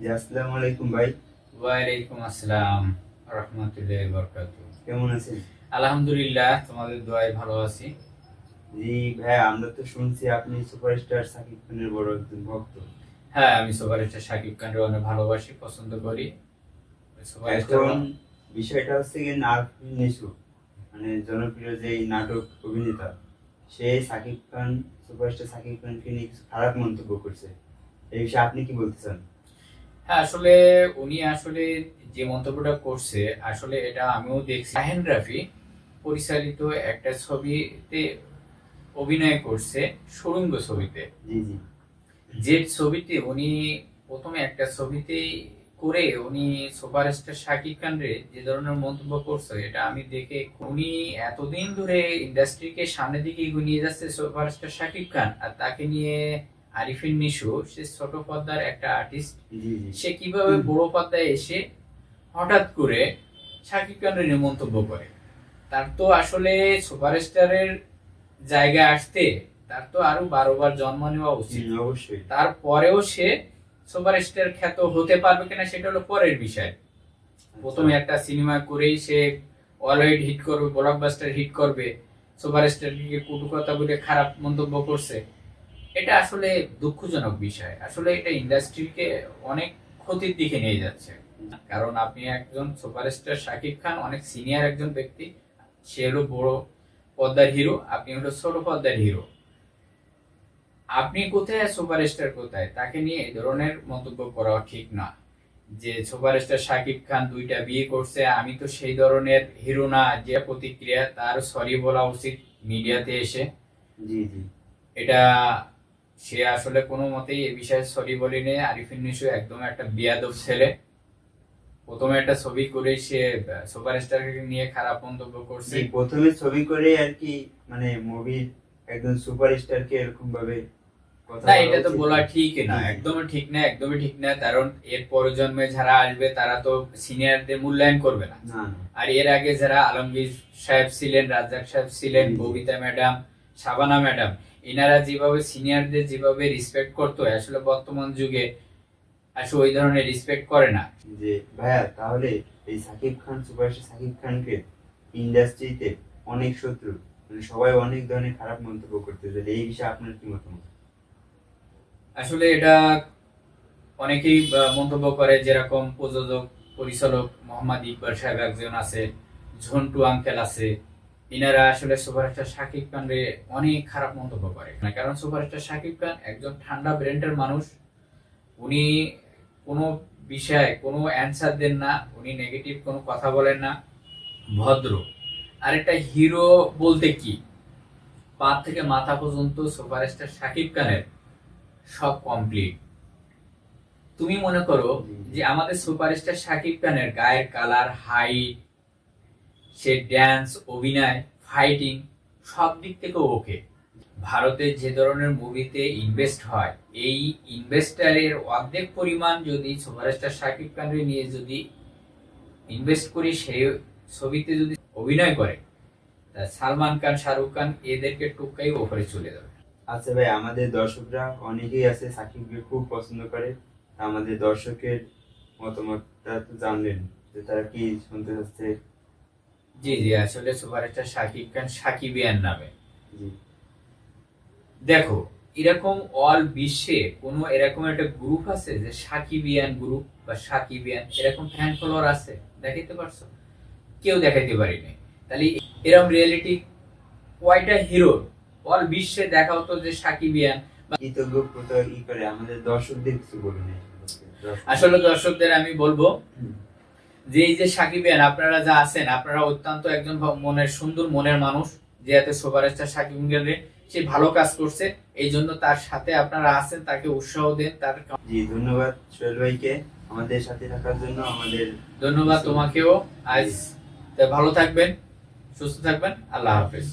জি আসসালামু আলাইকুম ভাই। ওয়ালাইকুম আসসালাম রহমতুল্লাহ বরকাত কেমন আছেন? আলহামদুলিল্লাহ তোমাদের দোয়ায় ভালো আছি। জি ভাই আমরা তো শুনছি আপনি সুপারস্টার সাকিব খানের বড় একজন ভক্ত। হ্যাঁ আমি সুপারস্টার শাকিব খানকে অনেক ভালোবাসি পছন্দ করি। এখন বিষয়টা হচ্ছে কি নারফিন নিশু মানে জনপ্রিয় যে নাটক অভিনেতা সে সাকিব খান সুপারস্টার সাকিব খানকে নিয়ে কিছু খারাপ মন্তব্য করছে। এই বিষয়ে আপনি কি বলতে চান? হ্যাঁ আসলে উনি আসলে যে মন্তব্যটা করছে আসলে এটা আমিও দেখছি। শাহেন রাফি পরিচালিত একটা ছবিতে অভিনয় করছে সুরঙ্গ ছবিতে। যে ছবিতে উনি প্রথমে একটা ছবিতে করে উনি সুপারস্টার শাকিব খান রে যে ধরনের মন্তব্য করছে এটা আমি দেখে উনি এতদিন ধরে ইন্ডাস্ট্রিকে সামনের দিকে এগিয়ে নিয়ে যাচ্ছে সুপারস্টার শাকিব খান আর তাকে নিয়ে আরিফিন নিশু সে ছোট পর্দার একটা আর্টিস্ট সে কীভাবে বড় পর্দায় এসে হঠাৎ করে শাকিব খানের নিয়ে মন্তব্য করে? তার তো আসলে সুপারস্টারের জায়গায় আসতে তার তো আরও বারো বার জন্ম নেওয়া উচিত। অবশ্যই। তারপরেও সে সুপারস্টার খ্যাত হতে পারবে কিনা সেটা হলো পরের বিষয়। প্রথমে একটা সিনেমা করেই সে অলরেডি হিট করবে ব্লকবাস্টার হিট করবে সুপারস্টারকে কটু কথা বলে খারাপ মন্তব্য করছে। এটা আসলে দুঃখজনক বিষয়। আসলে এটা ইন্ডাস্ট্রিকে অনেক ক্ষতির দিকে নিয়ে যাচ্ছে। কারণ আপনি একজন সুপারস্টার শাকিব খান অনেক সিনিয়র একজন ব্যক্তি সে হলো বড় পর্দার হিরো আপনি হলো ছোট পর্দার হিরো। আপনি কোথায় সুপারস্টার কোথায়? তাকে নিয়ে এই ধরনের মন্তব্য করা ঠিক না। যে সুপারস্টার শাকিব খান দুইটা বিয়ে করছে আমি তো সেই ধরনের হিরো না যে প্রতিক্রিয়া তার সরি বলা উচিত মিডিয়াতে এসে। জি জি। এটা সে আসলে কোনো মতেই এ বিষয়ে সরি বলিনি আরিফিন নিশু একদম একটা বিয়াদব ছেলে প্রথমে একটা ছবি করে সে সুপারস্টার নিয়ে খারাপ মন্তব্য করছে প্রথমে ছবি করে আর কি মানে মুভির একজন সুপারস্টারকে এরকম ভাবে কথা না এটা তো বলা। ঠিক না। একদমই ঠিক না একদমই ঠিক না কারণ এর প্রজন্মে যারা আসবে তারা তো সিনিয়রদের মূল্যায়ন করবে না আর এর আগে যারা আলমগীর সাহেব ছিলেন রাজ্জাক সাহেব ছিলেন। ববিতা ম্যাডাম শাবানা ম্যাডাম এনারা যেভাবে সিনিয়রদের যেভাবে রেসপেক্ট করতো আসলে বর্তমান যুগে আসলে ওই ধরনের রেসপেক্ট করে না। যে ভাইয়া তাহলে এই সাকিব খান সুপারস্টার সাকিব খানকে ইন্ডাস্ট্রিতে অনেক শত্রু মানে সবাই অনেক ধরনের খারাপ মন্তব্য করতে করতেছে এই বিষয়ে আপনার কি মতামত? আসলে এটা অনেকেই মন্তব্য করে যেরকম প্রযোজক পরিচালক মোহাম্মদ ইকবাল সাহেব একজন আছে ঝন্টু আঙ্কেল আছে ইনারা আসলে সুপারস্টার শাকিব খানরে অনেক খারাপ মন্তব্য করে। না কারণ সুপারস্টার শাকিব খান একজন ঠান্ডা ব্রেন্ডের মানুষ। উনি কোনো বিষয়ে কোনো অ্যান্সার দেন না, উনি নেগেটিভ কোনো কথা বলেন না, ভদ্র। আর একটা হিরো বলতে কি? পা থেকে মাথা পর্যন্ত সুপারস্টার শাকিব খানের সব কমপ্লিট তুমি মনে করো যে আমাদের সুপারস্টার শাকিব খানের গায়ের কালার হাইট সে ড্যান্স অভিনয় ফাইটিং সব দিক থেকে ওকে ভারতে যে ধরনের মুভিতে ইনভেস্ট হয়, এই ইনভেস্টারের অর্ধেক পরিমাণ যদি সুপারস্টার শাকিব খানের নিয়ে যদি ইনভেস্ট করি সেই ছবিতে যদি অভিনয় করে, তা সালমান খান, শাহরুখ খান এদেরকে টুকাই ওপরে চলে যাবে। আচ্ছা ভাই, আমাদের দর্শকরা অনেকেই আছে সাকিবকে খুব পছন্দ করে। আমাদের দর্শকের মতামতটা তো জানলেন যে তারা কি শুনতে চাচ্ছে জি জি আসলে সুপারস্টার শাকিব খান সাকিবিয়ান নামে। দেখো এরকম অল বিশ্বে কোনো এরকম একটা গ্রুপ আছে যে সাকিবিয়ান গ্রুপ বা সাকিবিয়ান এরকম ফ্যান ফলোয়ার আছে? দেখাইতে পারছ? কেউ দেখাইতে পারিনি। তাহলে এরকম রিয়েলিটি কয়টা হিরো অল বিশ্বে দেখা হতো যে সাকিবিয়ান আমাদের দর্শকদের কিছু। দর্শক- আসলে দর্শকদের আমি বলব যে এই যে সাকিবিয়ান আপনারা যা আছেন আপনারা অত্যন্ত একজন মনের সুন্দর মনের মানুষ যে এত সুপারস্টার সাকিব গেলে সে ভালো কাজ করছে এই জন্য তার সাথে আপনারা আছেন তাকে উৎসাহ দেন তার জি ধন্যবাদ সোহেল ভাইকে আমাদের সাথে থাকার জন্য আমাদের ধন্যবাদ তোমাকেও। আজ ভালো থাকবেন সুস্থ থাকবেন আল্লাহ হাফেজ।